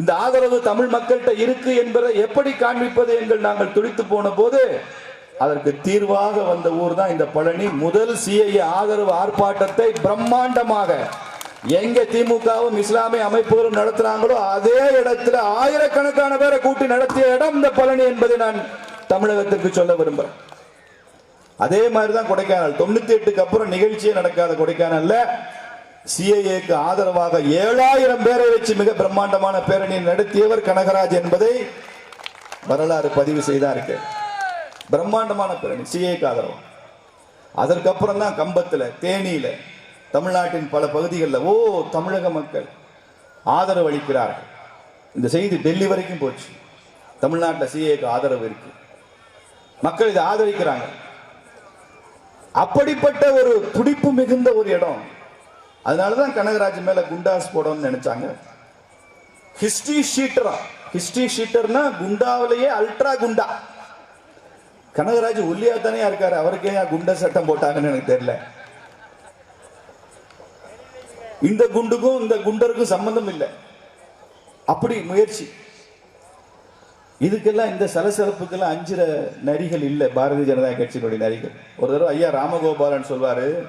இந்த ஆதரவு தமிழ் மக்கள்கிட்ட இருக்கு என்பதை எப்படி காண்பிப்பது என்று நாங்கள் துடித்து போன போது அதற்கு தீர்வாக வந்த ஊர் தான் இந்த பழனி. முதல் சிஐஏ ஆதரவு ஆர்ப்பாட்டத்தை பிரம்மாண்டமாக எங்க திமுகவும் இஸ்லாமிய அமைப்புகளும் நடத்துறாங்களோ அதே இடத்துல ஆயிரக்கணக்கான பேரை கூட்டி நடத்திய இடம் இந்த பழனி என்பதை நான் தமிழகத்திற்கு சொல்ல விரும்புறேன். அதே மாதிரி தான் கொடைக்கானல். தொண்ணூத்தி எட்டுக்கு அப்புறம் நிகழ்ச்சியே நடக்காத கொடைக்கானல்ல. சிஏஏக்கு ஆதரவாக ஏழாயிரம் பேரை வச்சு மிக பிரம்மாண்டமான பேரணி நடத்தியவர் கனகராஜ் என்பதை வரலாறு பதிவு செய்தா இருக்கு பிரம்மாண்டமான பேரணி சிஏக்கு ஆதரவு. அதற்கப்புறம் தான் கம்பத்துல தேனியில தமிழ்நாட்டின் பல பகுதிகளில் ஓ தமிழக மக்கள் ஆதரவு அளிக்கிறார்கள். இந்த செய்தி டெல்லி வரைக்கும் போச்சு. தமிழ்நாட்டில் சிஏக்கு ஆதரவு இருக்கு. மக்கள் இதை ஆதரிக்கிறாங்க. அப்படிப்பட்ட ஒரு துடிப்பு மிகுந்த ஒரு இடம் அதனாலதான் கனகராஜ் மேல குண்டாஸ் போடணும்னு நினைச்சாங்க. ஹிஸ்டரி ஷீட்டரா ஹிஸ்டரி ஷீட்டர்னா குண்டாவிலேயே அல்ட்ரா குண்டா. கனகராஜ் ஒல்லியா தானே இருக்காரு. அவருக்கு ஏன் குண்ட சட்டம் போட்டாங்கன்னு எனக்கு தெரியல. இந்த குண்டுக்கும் இந்த குண்டருக்கும் சம்பந்தம் இல்லை. அப்படி முயற்சி. இதுக்கெல்லாம் இந்த சலசலப்புக்கெல்லாம் அஞ்சுற நரிகள் இல்லை. பாரதிய ஜனதா கட்சியினுடைய நரிகள். ஒரு தடவை ஐயா ராமகோபாலன் சொல்வாரு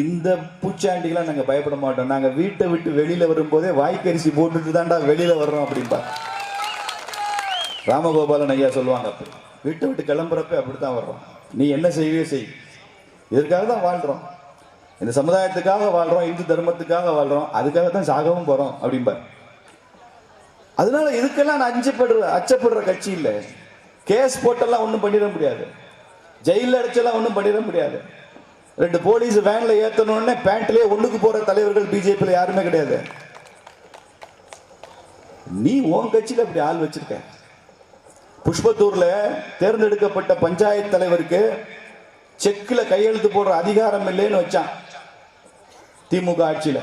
இந்த பூச்சாண்டிக்கெல்லாம் நாங்க பயப்பட மாட்டோம். நாங்க வீட்டை விட்டு வெளியில வரும்போதே வாய்க்கரிசி போட்டுட்டு தான்டா வெளியில வர்றோம் அப்படின்பா ராமகோபாலன் ஐயா சொல்லுவாங்க அப்படி. வீட்டை விட்டு கிளம்புறப்ப அப்படித்தான் வர்றோம். நீ என்ன செய்வே செய். இதற்காக தான் வாழ்கிறோம் இந்த சமுதாயத்துக்காக வாழ்கிறோம் இந்து தர்மத்துக்காக வாழ்கிறோம் அதுக்காக தான் சாகவும் போகிறோம் அப்படிம்பார். அதனால இதுக்கெல்லாம் நான் அஞ்சப்படுற அச்சப்படுற கட்சி இல்லை. கேஸ் போட்டெல்லாம் ஒன்றும் பண்ணிட முடியாது. ஜெயிலில் அடிச்செல்லாம் ஒன்றும் பண்ணிட முடியாது. ரெண்டு போலீஸ் வேன்ல ஏத்தணும்னே பேண்ட்லயே ஒண்ணுக்கு போற தலைவர்கள் பிஜேபியில் யாருமே கிடையாது. நீ உன் கட்சியில் அப்படி ஆள் வச்சிருக்க. புஷ்பத்தூர்ல தேர்ந்தெடுக்கப்பட்ட பஞ்சாயத்து தலைவருக்கு செக்கில் கையெழுத்து போடுற அதிகாரம் இல்லைன்னு வச்சான் திமுக ஆட்சியில.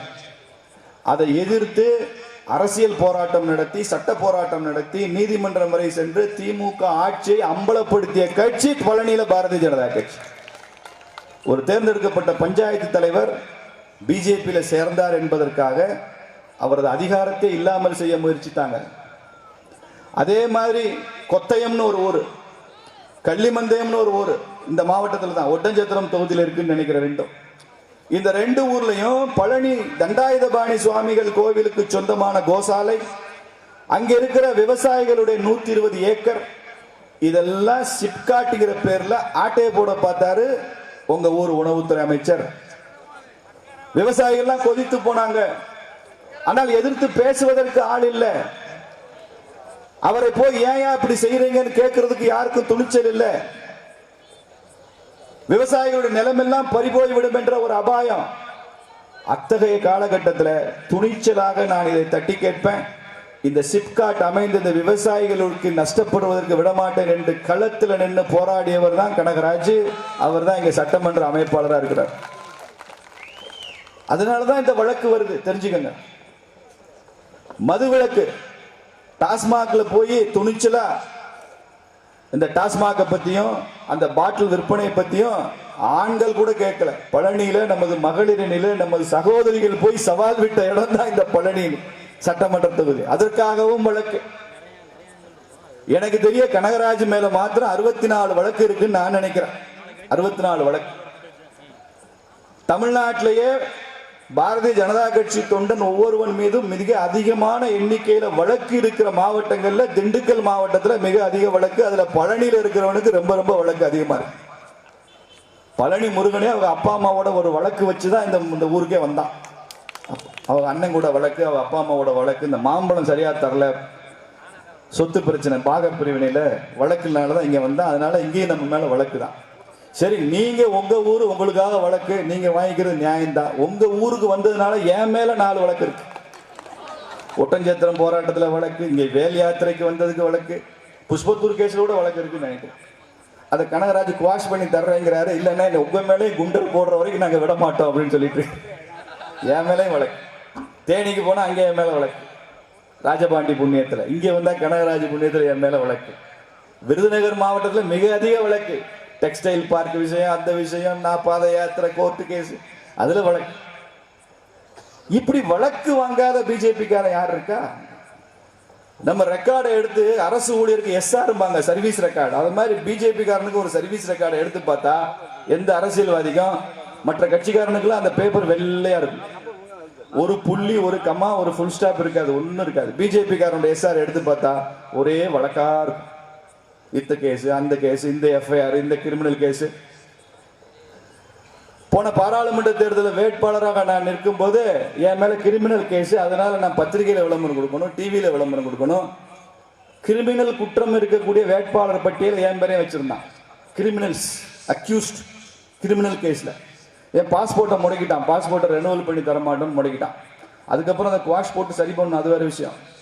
அதை எதிர்த்து அரசியல் போராட்டம் நடத்தி சட்ட போராட்டம் நடத்தி நீதிமன்றம் வரை சென்று திமுக ஆட்சியை அம்பலப்படுத்திய கட்சி பழனியில பாரதிய ஜனதா கட்சி. ஒரு தேர்ந்தெடுக்கப்பட்ட பஞ்சாயத்து தலைவர் பிஜேபியில் சேர்ந்தார் என்பதற்காக அவரது அதிகாரத்தை இல்லாமல் செய்ய முயற்சித்தாங்க. அதே மாதிரி கொத்தயம்னு ஒரு ஊர் கள்ளிமந்தயம்னு ஒரு ஊர் இந்த மாவட்டத்தில் தான் ஒட்டஞ்சத்திரம் தொகுதியில் இருக்குன்னு நினைக்கிற ரெண்டும். இந்த ரெண்டு ஊர்லையும் பழனி தண்டாயுதபாணி சுவாமிகள் கோவிலுக்கு சொந்தமான கோசாலை அங்க இருக்கிற விவசாயிகளுடைய நூத்தி இருபது ஏக்கர் இதெல்லாம் சிப்காட்டுங்கிற பேர்ல ஆட்டையை போட பார்த்தாரு உங்க ஊர் உணவுத்துறை அமைச்சர். விவசாயிகள்லாம் கொதித்து போனாங்க. ஆனால் எதிர்த்து பேசுவதற்கு ஆள் இல்லை. அவரை போய் ஏன் ஏன் இப்படி செய்யறீங்கன்னு கேட்கறதுக்கு யாருக்கும் துணிச்சல் இல்லை. விவசாயிகளுடைய நிலமெல்லாம் பறிபோய் விடும் என்ற ஒரு அபாயம். அத்தகைய காலகட்டத்தில் துணிச்சலாக நான் இதை தட்டி கேட்பேன். இந்த சிப்காட் அமைந்த இந்த விவசாயிகளுக்கு நஷ்டப்படுவதற்கு விடமாட்டேன் என்று களத்தில் நின்று போராடியவர் தான் கனகராஜ். அவர் தான் இங்க சட்டமன்ற அமைப்பாளராக இருக்கிறார். அதனால தான் இந்த வழக்கு வருது. தெரிஞ்சுக்கங்க. மது விளக்கு டாஸ்மாக்ல போய் துணிச்சலா இந்த டாஸ்மாகை பத்தியும் அந்த பாட்டில் விற்பனை பத்தியும் ஆண்கள் கூட கேட்கல. பழனியில நமது மகளிரினில நமது சகோதரிகள் போய் சவால் விட்ட இடம் தான் இந்த பழனி சட்டமன்ற தொகுதி. அதற்காகவும் வழக்கு. எனக்கு தெரிய கனகராஜ் மேல மாத்திரம் அறுபத்தி நாலு வழக்கு இருக்குன்னு நான் நினைக்கிறேன். அறுபத்தி நாலு வழக்கு. தமிழ்நாட்டிலேயே பாரதிய ஜனதா கட்சி தொண்டன் ஒவ்வொருவன் மீதும் மிக அதிகமான எண்ணிக்கையில வழக்கு இருக்கிற மாவட்டங்கள்ல திண்டுக்கல் மாவட்டத்துல மிக அதிக வழக்கு அதுல பழனியில இருக்கிறவனுக்கு ரொம்ப ரொம்ப வழக்கு அதிகமா இருக்கு. பழனி முருகனே அவங்க அப்பா அம்மாவோட ஒரு வழக்கு வச்சுதான் இந்த இந்த ஊருக்கே வந்தான். அவள் அண்ணன் கூட வழக்கு அவள் அப்பா அம்மாவோட வழக்கு இந்த மாம்பழம் சரியாக தரல. சொத்து பிரச்சனை பாக பிரிவினையில வழக்குனால தான் இங்க அதனால இங்கேயும் நம்ம மேலே வழக்கு தான் சரி நீங்கள் உங்கள் ஊர் உங்களுக்காக வழக்கு நீங்கள் வாங்கிக்கிறது நியாயம்தான். உங்கள் ஊருக்கு வந்ததுனால என் மேலே நாலு வழக்கு இருக்கு. ஒட்டஞ்சத்திரம் போராட்டத்தில் வழக்கு இங்கே வேல் யாத்திரைக்கு வந்ததுக்கு வழக்கு புஷ்பத்தூர் கேஸில் கூட வழக்கு இருக்குன்னு நினைக்கிறேன். அதை கனகராஜ் குவாஷ் பண்ணி தர்றேங்கிறாரு இல்லைன்னா இந்த உங்க மேலேயும் குண்டர் போடுற வரைக்கும் நாங்கள் விட மாட்டோம் அப்படின்னு சொல்லிட்டு. என் மேலேயும் வழக்கு. தேனிக்கு போனால் அங்கே என் மேலே வழக்கு. ராஜபாண்டி புண்ணியத்தில். இங்கே வந்தால் கனகராஜ் புண்ணியத்தில் என் மேலே வழக்கு. விருதுநகர் மாவட்டத்தில் மிக அதிக வழக்கு. டெக்ஸ்டைல் பார்க் விஷயம் அந்த விஷயம் நான் பாத யாத்திரை கோர்ட்டு கேஸ் அதில் வழக்கு. இப்படி வழக்கு வாங்காத பிஜேபிக்காரன் யார் இருக்கா? நம்ம ரெக்கார்டை எடுத்து அரசு ஊழியருக்கு எஸ்ஆர்பாங்க சர்வீஸ் ரெக்கார்டு அது மாதிரி பிஜேபிக்காரனுக்கு ஒரு சர்வீஸ் ரெக்கார்டை எடுத்து பார்த்தா எந்த அரசியல்வாதிக்கும் மற்ற கட்சிக்காரனுக்குலாம் அந்த பேப்பர் வெள்ளையா இருக்கும். ஒரு புள்ளி ஒரு கம்மா ஒரு ஃபுல் ஸ்டாப் இருக்காது ஒன்றும் இருக்காது. பிஜேபி காரனுடைய எஸ்ஆர் எடுத்து பார்த்தா ஒரே வழக்கா இருக்கும். இந்த கேஸ் அந்த கேஸ் இந்த எஃப்ஐஆர் இந்த கிரிமினல் கேஸ் போன பாராளுமன்ற தேர்தலில் வேட்பாளராக நான் நிற்கும் போது என் மேல கிரிமினல் கேஸ் அதனால நான் பத்திரிகையில விளம்பரம் கொடுக்கணும் டிவியில விளம்பரம் கொடுக்கணும். கிரிமினல் குற்றம் இருக்கக்கூடிய வேட்பாளர் பட்டியல் என் பேரையும் வச்சிருந்தான். கிரிமினல்ஸ் அக்யூஸ்ட் கிரிமினல் கேஸ்ல என் பாஸ்போர்ட்டை முடக்கிட்டான். பாஸ்போர்ட்டை ரெனுவல் பண்ணி தரமாட்டோம்னு முடக்கிட்டான். அதுக்கப்புறம் அந்த குவாஷ் போட்டு சரி பண்ணணும். அது வேற விஷயம்.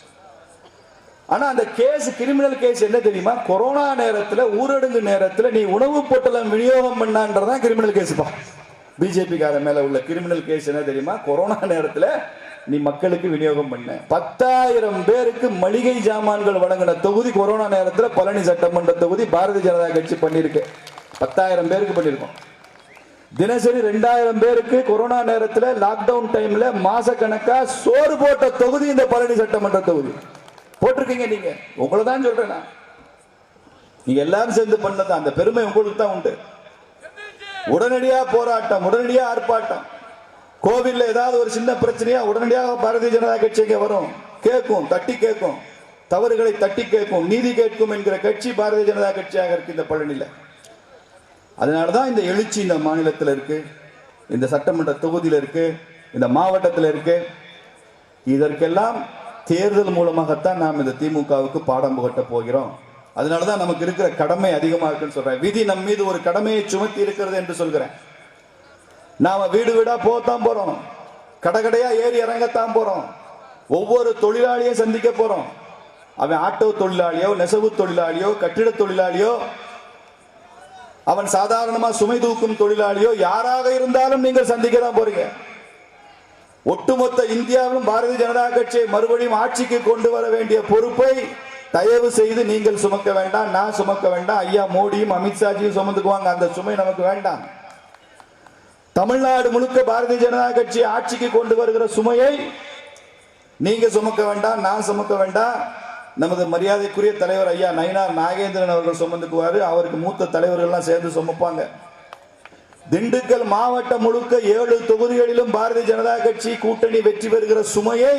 ஆனா அந்த கேஸ் கிரிமினல் கேஸ் என்ன தெரியுமா? கொரோனா நேரத்துல ஊரடங்கு நேரத்துல நீ உணவு பொட்டலம் விநியோகம் பண்ணான்றதான் கிரிமினல் கேஸ்ப்பா பிஜேபி கார மேல உள்ள கிரிமினல் கேஸ் என்ன தெரியுமா? கொரோனா நேரத்துல நீ மக்களுக்கு விநியோகம் பண்ண. பத்தாயிரம் பேருக்கு மளிகை ஜாமான்கள் வழங்கின தொகுதி கொரோனா நேரத்துல பழனி சட்டமன்ற தொகுதி பாரதிய ஜனதா கட்சி பண்ணிருக்கு பத்தாயிரம் பேருக்கு பண்ணிருக்கோம் தினசரி ரெண்டாயிரம் பேருக்கு கொரோனா நேரத்தில் லாக்டவுன் டைம்ல மாச கணக்கா சோறு போட்ட தொகுதி இந்த பழனி சட்டமன்ற தொகுதி. போட்டிருக்கீங்க நீங்க. உங்களை தான் சொல்றேன் நான். நீங்க எல்லாரும் சேர்ந்து பண்ணது அந்த பெருமை உங்களுக்கு தான் உண்டு. உடனடியா போராட்டம் உடனடியா ஆர்ப்பாட்டம். கோவில்ல ஏதாவது ஒரு சின்ன பிரச்சனையா உடனடியாக பாரதிய ஜனதா கட்சிக்கு வரும். கேட்கும் தட்டி கேட்கும். தவறுகளை தட்டி கேட்கும் நீதி கேட்கும் என்கிற கட்சி பாரதிய ஜனதா கட்சியாக இருக்கு இந்த பழனியில். அதனால தான் இந்த எழுச்சி இந்த மாநிலத்தில் இருக்கு. இந்த சட்டமன்ற தொகுதியில் இருக்கு. இந்த மாவட்டத்தில் இருக்கு. இதற்கெல்லாம் தேர்தல் மூலமாகத்தான் நாம் இந்த திமுகவுக்கு பாடம் புகட்ட போகிறோம். அதனால தான் நமக்கு இருக்கிற கடமை அதிகமாக இருக்குன்னு சொல்கிறேன் விதி நம் மீது ஒரு கடமையை சுமத்தி இருக்கிறது என்று சொல்கிறேன். நாம் வீடு வீடாக போகத்தான் போகிறோம் கடகடையாக ஏறி இறங்கத்தான் போகிறோம் ஒவ்வொரு தொழிலாளியும் சந்திக்க போகிறோம் அவன் ஆட்டோ தொழிலாளியோ நெசவு தொழிலாளியோ கட்டிட தொழிலாளியோ அவன் சாதாரணமா சுமை தூக்கும் தொழிலாளியோ யாராக இருந்தாலும் நீங்கள் சந்திக்க தான் போறீங்க. ஒட்டுமொத்த இந்தியாவிலும் பாரதிய ஜனதா கட்சியை மறுபடியும் ஆட்சிக்கு கொண்டு வர வேண்டிய பொறுப்பை தயவு செய்து நீங்கள் சுமக்க வேண்டாம் நான் சுமக்க வேண்டாம். ஐயா மோடியும் அமித்ஷாஜியும் சுமந்துக்குவாங்க. அந்த சுமை நமக்கு வேண்டாம். தமிழ்நாடு முழுக்க பாரதிய ஜனதா கட்சி ஆட்சிக்கு கொண்டு வருகிற சுமையை நீங்க சுமக்க வேண்டாம் நான் சுமக்க வேண்டாம். நமது மரியாதைக்குரிய தலைவர் ஐயா நயினார் நாகேந்திரன் அவர்கள் சுமந்துக்குவார் அவருக்கு மூத்த தலைவர்கள்லாம் சேர்ந்து சுமப்பாங்க. திண்டுக்கல் மாவட்டம் முழுக்க ஏழு தொகுதிகளிலும் பாரதிய ஜனதா கட்சி கூட்டணி வெற்றி பெறுகிற சுமையை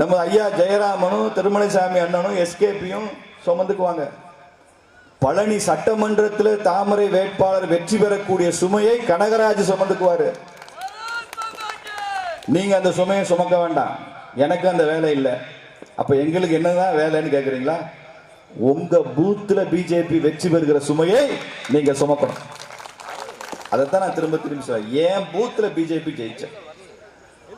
நம்ம ஐயா ஜெயராமனும் திருமலைசாமி அண்ணனும் எஸ்கேபியும் சுமந்துக்குவாங்க. பழனி சட்டமன்றத்தில் தாமரை வேட்பாளர் வெற்றி பெறக்கூடிய சுமையை கனகராஜ் சுமந்துக்குவாரு. நீங்க அந்த சுமையை சுமக்க வேண்டாம். எனக்கு அந்த வேலை இல்லை. அப்ப எங்களுக்கு என்னதான் வேலைன்னு கேக்குறீங்களா? உங்க பூத்துல பிஜேபி வெற்றி பெறுகிற சுமையை நீங்க சுமக்கணும். அதைத்தான் நான் திரும்ப திரும்பி சொல்றேன். ஏன் பூத்துல பிஜேபி ஜெயிச்சேன்.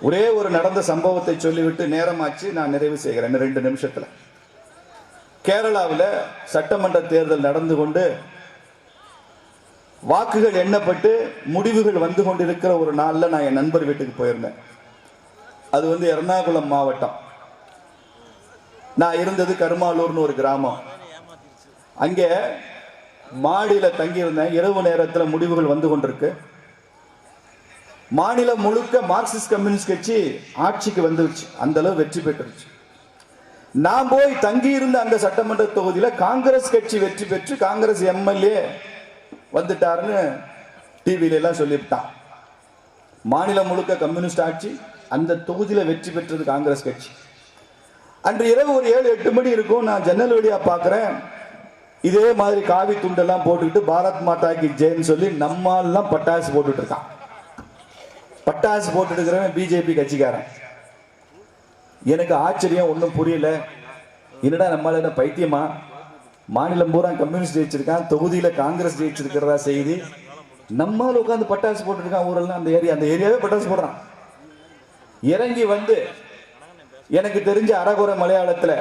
ஒரே ஒரு நடந்த சம்பவத்தை சொல்லிவிட்டு நேரமாச்சு நான் நிறைவு செய்கிறேன். ரெண்டு நிமிஷத்துல. கேரளாவில் சட்டமன்ற தேர்தல் நடந்து கொண்டு வாக்குகள் எண்ணப்பட்டு முடிவுகள் வந்து கொண்டிருக்கிற ஒரு நாளில் நான் என் நண்பர் வீட்டுக்கு போயிருந்தேன். அது வந்து எர்ணாகுளம் மாவட்டம். நான் இருந்தது கருமாலூர்னு ஒரு கிராமம். அங்கே மாடியில் தங்கியிருந்தேன். இரவு நேரத்தில் முடிவுகள் வந்து கொண்டிருக்கு. மாநிலம் முழுக்க மார்க்சிஸ்ட் கம்யூனிஸ்ட் கட்சி ஆட்சிக்கு வந்துருச்சு. அந்த அளவு வெற்றி பெற்றுருச்சு. நான் போய் தங்கியிருந்த அந்த சட்டமன்ற தொகுதியில் காங்கிரஸ் கட்சி வெற்றி பெற்று காங்கிரஸ் எம்எல்ஏ வந்துட்டாருன்னு டிவியில எல்லாம் சொல்லிவிட்டான். மாநிலம் முழுக்க கம்யூனிஸ்ட் ஆட்சி அந்த தொகுதியில் வெற்றி பெற்றது காங்கிரஸ் கட்சி. அன்று இரவு ஒரு ஏழு எட்டு மணி இருக்கும். நான் ஜன்னல் வழியா பார்க்குறேன். இதே மாதிரி காவி துண்டெல்லாம் போட்டுக்கிட்டு பாரத் மாதா கி ஜெயின்னு சொல்லி நம்மால்லாம் பட்டாசு போட்டுட்டு இருக்கான். பட்டாசு போட்டுட்டு இருக்கிறவன் பிஜேபி கட்சிக்காரன். எனக்கு ஆச்சரியம் ஒன்றும் புரியல. என்னடா நம்மளால என்ன பைத்தியமா? மாநிலம் பூரா கம்யூனிஸ்ட் ஜெயிச்சிருக்கான். தொகுதியில காங்கிரஸ் ஜெயிச்சிருக்கிறதா செய்தி. நம்மால் உட்காந்து பட்டாசு போட்டுட்டு இருக்கான் ஊரெல்லாம். அந்த ஏரியா அந்த ஏரியாவே பட்டாசு போடுறான். இறங்கி வந்து எனக்கு தெரிஞ்ச அரைகுறை மலையாளத்துல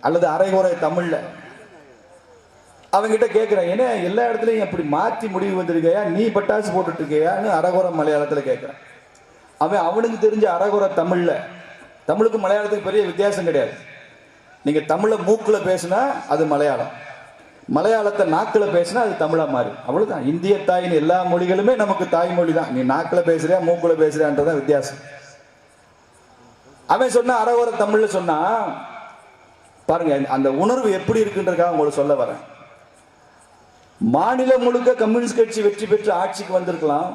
அல்லது அரைகுறை தமிழ்ல அவங்கிட்ட கேட்கிறேன் ஏன்னா எல்லா இடத்துலையும் அப்படி மாற்றி முடிவு வந்திருக்கையா? நீ பட்டாசு போட்டுட்டு இருக்கையான்னு அரைகுறை மலையாளத்தில் கேட்குறேன் அவன் அவனுக்கு தெரிஞ்ச அரைகுறை தமிழில். தமிழுக்கு மலையாளத்துக்கு பெரிய வித்தியாசம் கிடையாது. நீங்கள் தமிழை மூக்கில் பேசுனா அது மலையாளம். மலையாளத்தை நாக்கில் பேசினா அது தமிழாக மாறி. அவ்வளோதான் இந்திய தாயின் எல்லா மொழிகளுமே நமக்கு தாய்மொழி தான். நீ நாக்கில் பேசுறியா மூக்கில் பேசுறியான்றதான் வித்தியாசம். அவன் சொன்ன அறவர தமிழ்ல சொன்னா பாருங்க அந்த உணர்வு எப்படி இருக்குன்றதுக்காக உங்களுக்கு சொல்ல வரேன். மாநிலம் முழுக்க கம்யூனிஸ்ட் கட்சி வெற்றி பெற்று ஆட்சிக்கு வந்திருக்கலாம்.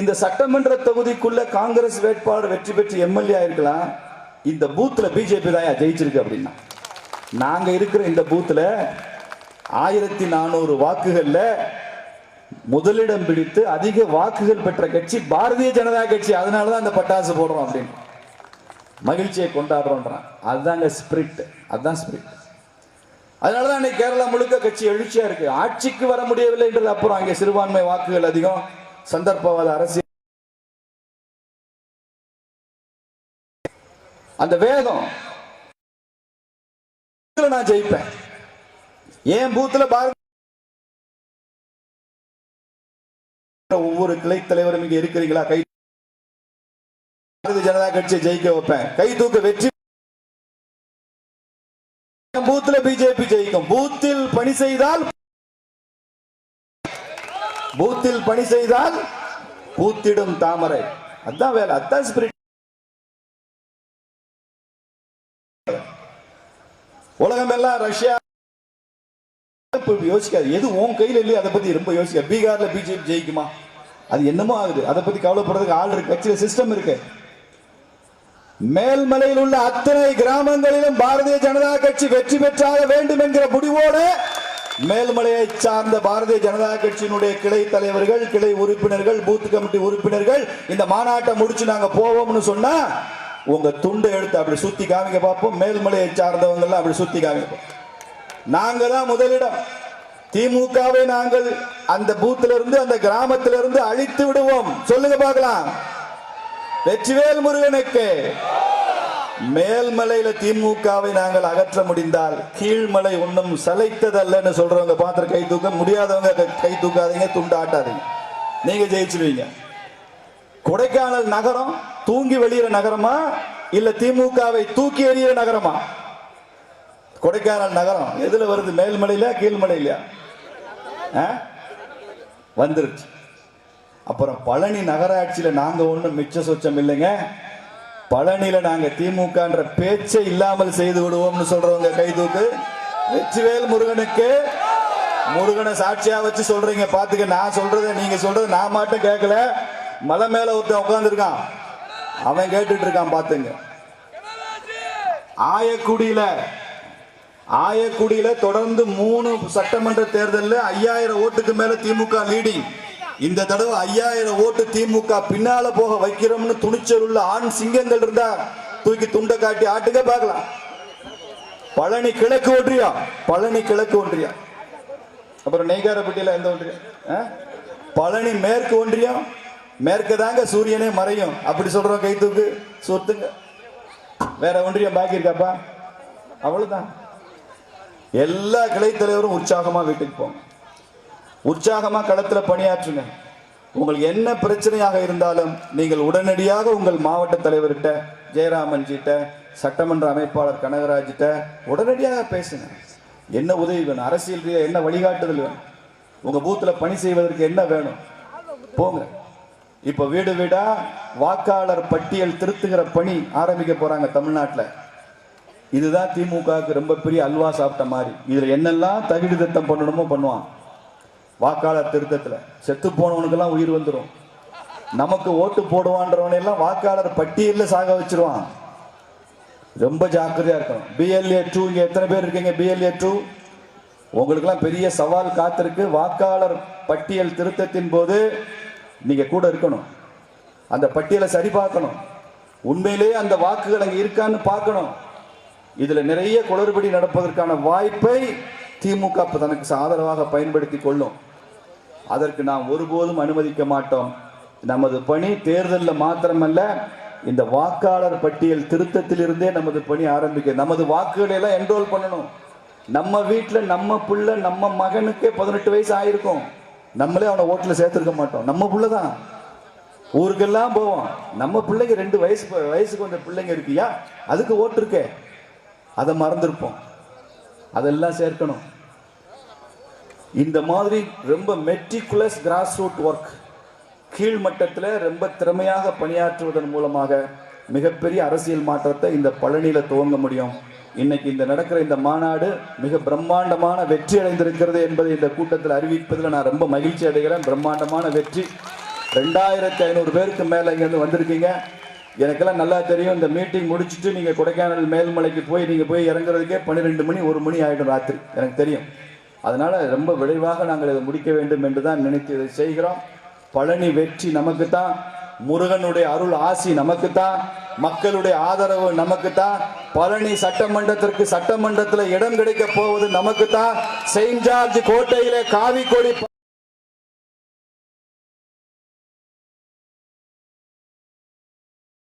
இந்த சட்டமன்ற தொகுதிக்குள்ள காங்கிரஸ் வேட்பாளர் வெற்றி பெற்று எம்எல்ஏ ஆயிருக்கலாம். இந்த பூத்துல பிஜேபி தான் ஜெயிச்சிருக்கு அப்படின்னா. நாங்க இருக்கிற இந்த பூத்துல ஆயிரத்தி நானூறு வாக்குகள்ல முதலிடம் பிடித்து அதிக வாக்குகள் பெற்ற கட்சி பாரதிய ஜனதா கட்சி. அதனாலதான் அந்த பட்டாசு போடுறோம் அப்படின்னு. மகிழ்ச்சியை கொண்டாடுறோன்றான். அதுதாங்க ஸ்பிரிட் அதுதான் ஸ்பிரிட் அதனால தான் இன்னைக்கு கேரளா முழுக்க கட்சி எழுச்சியா இருக்கு. ஆட்சிக்கு வர முடியவில்லைன்றது அப்புறம் அங்கே சிறுபான்மை வாக்குகள் அதிகம். சந்தர்ப்பவாத அரசியல். அந்த வேகம். நான் ஜெயிப்பேன். என் பூத்துல பாரத ஒவ்வொரு கிளை தலைவரும் இங்க இருக்கிறீங்களா? கை பாரதிய ஜனதா கட்சியை ஜெயிக்க வைப்பேன். கை தூக்க வெற்றி. பூத்துல பிஜேபி ஜெயிக்கும். பூத்தில் பணி செய்தால் பூத்தில் பணி செய்தால் பூத்திடும் தாமரை. அதான் வேலை அதான் ஸ்பிரிட் உலகம் எல்லாம் ரஷ்யா. யோசிக்காது. எது உன் கையில இல்லையோ அதை பத்தி ரொம்ப யோசிக்க பீகார்ல பிஜேபி ஜெயிக்குமா? அது என்னமோ ஆகுது. அதை பத்தி கவலைப்படுறதுக்கு ஆள் இருக்கு. சிஸ்டம் இருக்கு. மேல்மலையில் உள்ள அத்தனை கிராமங்களிலும் பாரதிய ஜனதா கட்சி வெற்றி பெற்றாக வேண்டும் என்கிற முடிவோடு மேல்மலையை சார்ந்த பாரதிய ஜனதா கட்சியினுடைய கிளை தலைவர்கள் கிளை உறுப்பினர்கள் பூத் கமிட்டி உறுப்பினர்கள் இந்த மாநாட்டை முடிச்சு நாங்க போவோம்னு சொன்னா உங்க துண்டை எடுத்து அப்படி சுத்தி காமிக்க பார்ப்போம். மேல்மலையை சார்ந்தவங்க எல்லாம் அப்படி சுத்தி காமிப்போம் நாங்க தான் முதலிடம். திமுகவை நாங்கள் அந்த பூத்துல இருந்து அந்த கிராமத்திலிருந்து அழித்து விடுவோம். சொல்லுங்க பார்க்கலாம். வெற்றிவேல் முருகனுக்கு. மேல்மலையில திமுகவை நாங்கள் அகற்ற முடிந்தால் கீழ்மலை ஒன்றும் சளைத்ததல்லன்னு சொல்றவங்க பாத்திரம் கை தூக்க முடியாதவங்க கை- கை தூக்காதீங்க துண்டு ஆட்டாதீங்க. நீங்க ஜெயிச்சிருவீங்க. கொடைக்கானல் நகரம் தூங்கி வெளியிற நகரமா? இல்ல திமுகவை தூக்கி எறிகிற நகரமா? கொடைக்கானல் நகரம். எதுல வருது? மேல்மலையில கீழ்மலையில வந்துருச்சு. அப்புறம் பழனி நகராட்சியில நாங்க ஒண்ணும் மிச்ச சொச்சம் இல்லைங்க. பழனியில நாங்க திமுகன்ற பேச்சை இல்லாமல் செய்து விடுவோம்னு சொல்றவங்க கை தூக்கு. வெற்றிவேல் முருகனுக்கு முருகனை சாட்சியா வச்சு சொல்றீங்க. பாத்துக்க நான் சொல்றதை நீங்க சொல்றது நான் மட்டும் கேட்கல. மலை மேல ஒருத்தன் உட்காந்துருக்கான் அவன் கேட்டுட்டு இருக்கான் பாத்துங்க. ஆயக்குடியில ஆயக்குடியில தொடர்ந்து மூணு சட்டமன்ற தேர்தலில் ஐயாயிரம் ஓட்டுக்கு மேல திமுக லீடிங் இந்த தடவை ஐயாயிரம் ஓட்டு திமுக பின்னால போக வைக்கிறோம்னு துணிச்சல் உள்ள ஆண் சிங்கங்கள் இருந்தா தூக்கி துண்டை காட்டி ஆட்டுக்க பார்க்கலாம். பழனி கிழக்கு ஒன்றியம் பழனி கிழக்கு ஒன்றியம் அப்புறம் நெய்காரப்பட்டியில எந்த ஒன்றியம் ஆ? பழனி மேற்கு ஒன்றியம் மேற்கு தாங்க சூரியனே மறையும். அப்படி சொல்றோம் கை தூக்கு சொத்துங்க. வேற ஒன்றியம் பாக்கி இருக்காப்பா? அவ்வளவுதான். எல்லா கிளை தலைவரும் உற்சாகமா வீட்டுக்கு போங்க. உற்சாகமாக களத்தில் பணியாற்றுங்க. உங்களுக்கு என்ன பிரச்சனையாக இருந்தாலும் நீங்கள் உடனடியாக உங்கள் மாவட்ட தலைவர்கிட்ட ஜெயராமன்ஜிட்ட சட்டமன்ற அமைப்பாளர் கனகராஜிட்ட உடனடியாக பேசுங்க. என்ன உதவி வேணும்? அரசியல் ரீதியாக என்ன வழிகாட்டுதல் வேணும்? உங்கள் பூத்தில் பணி செய்வதற்கு என்ன வேணும்? போங்க. இப்போ வீடு வீடாக வாக்காளர் பட்டியல் திருத்துகிற பணி ஆரம்பிக்க போகிறாங்க தமிழ்நாட்டில். இதுதான் திமுகவுக்கு ரொம்ப பெரிய அல்வா சாப்பிட்ட மாதிரி. இதில் என்னெல்லாம் தகுதி திருத்தம் பண்ணணுமோ பண்ணுவான். வாக்காளர் திருத்தத்தில் செத்து போனவனுக்கெல்லாம் உயிர் வந்துடும் நமக்கு ஓட்டு போடுவான்றவனை எல்லாம் வாக்காளர் பட்டியலில் சாக வச்சிருவான். ரொம்ப ஜாக்கிரதையாக இருக்கணும். பிஎல்ஏ டூ இங்கே எத்தனை பேர் இருக்கீங்க? பிஎல்ஏ டூ உங்களுக்கெல்லாம் பெரிய சவால் காத்திருக்கு. வாக்காளர் பட்டியல் திருத்தத்தின் போது நீங்கள் கூட இருக்கணும். அந்த பட்டியலை சரி பார்க்கணும். உண்மையிலேயே அந்த வாக்குகள் அங்கே இருக்கான்னு பார்க்கணும். இதில் நிறைய குளறுபடி நடப்பதற்கான வாய்ப்பை திமுக தனக்கு ஆதரவாக பயன்படுத்தி கொள்ளும். அதற்கு நாம் ஒருபோதும் அனுமதிக்க மாட்டோம். நமது பணி தேர்தலில் மாத்திரமல்ல இந்த வாக்காளர் பட்டியல் திருத்தத்திலிருந்தே நமது பணி ஆரம்பிக்க நமது வாக்குகளை எல்லாம் என்ரோல் பண்ணணும். நம்ம வீட்டில் நம்ம புள்ள நம்ம மகனுக்கே பதினெட்டு வயசு ஆயிருக்கும். நம்மளே அவனை ஓட்டில் சேர்த்துருக்க மாட்டோம். நம்ம புள்ள தான் ஊருக்கெல்லாம் போவோம். நம்ம பிள்ளைங்க ரெண்டு வயசு வயசுக்கு வந்த பிள்ளைங்க இருக்கியா? அதுக்கு ஓட்டு இருக்கே அதை மறந்துருப்போம். அதெல்லாம் சேர்க்கணும். இந்த மாதிரி ரொம்ப மெட்ரிகுலஸ் கிராஸ் ரூட் ஒர்க் கீழ் மட்டத்தில் ரொம்ப திறமையாக பணியாற்றுவதன் மூலமாக மிகப்பெரிய அரசியல் மாற்றத்தை இந்த பழனியில் துவங்க முடியும். இன்னைக்கு இந்த நடக்கிற இந்த மாநாடு மிக பிரம்மாண்டமான வெற்றி அடைந்திருக்கிறது என்பதை இந்த கூட்டத்தில் அறிவிப்பதில் நான் ரொம்ப மகிழ்ச்சி அடைகிறேன். பிரம்மாண்டமான வெற்றி. ரெண்டாயிரத்தி ஐநூறு பேருக்கு மேலே இங்கேருந்து வந்திருக்கீங்க. எனக்கெல்லாம் நல்லா தெரியும். இந்த மீட்டிங் முடிச்சுட்டு நீங்கள் கொடைக்கானல் மேல்மலைக்கு போய் நீங்கள் போய் இறங்குறதுக்கே பன்னிரெண்டு மணி ஒரு மணி ஆகிடும் ராத்திரி. எனக்கு தெரியும். அதனால் ரொம்ப விரைவாக நாங்கள் இதை முடிக்க வேண்டும் என்று தான் நினைத்து இதை செய்கிறோம். பழனி வெற்றி நமக்கு தான் முருகனுடைய அருள் ஆசி நமக்கு தான் மக்களுடைய ஆதரவு நமக்கு தான் பழனி சட்டமன்றத்திற்கு சட்டமன்றத்தில் இடம் கிடைக்க போவது நமக்கு தான் செயின்ட் ஜார்ஜ் கோட்டையிலே காவி கொடி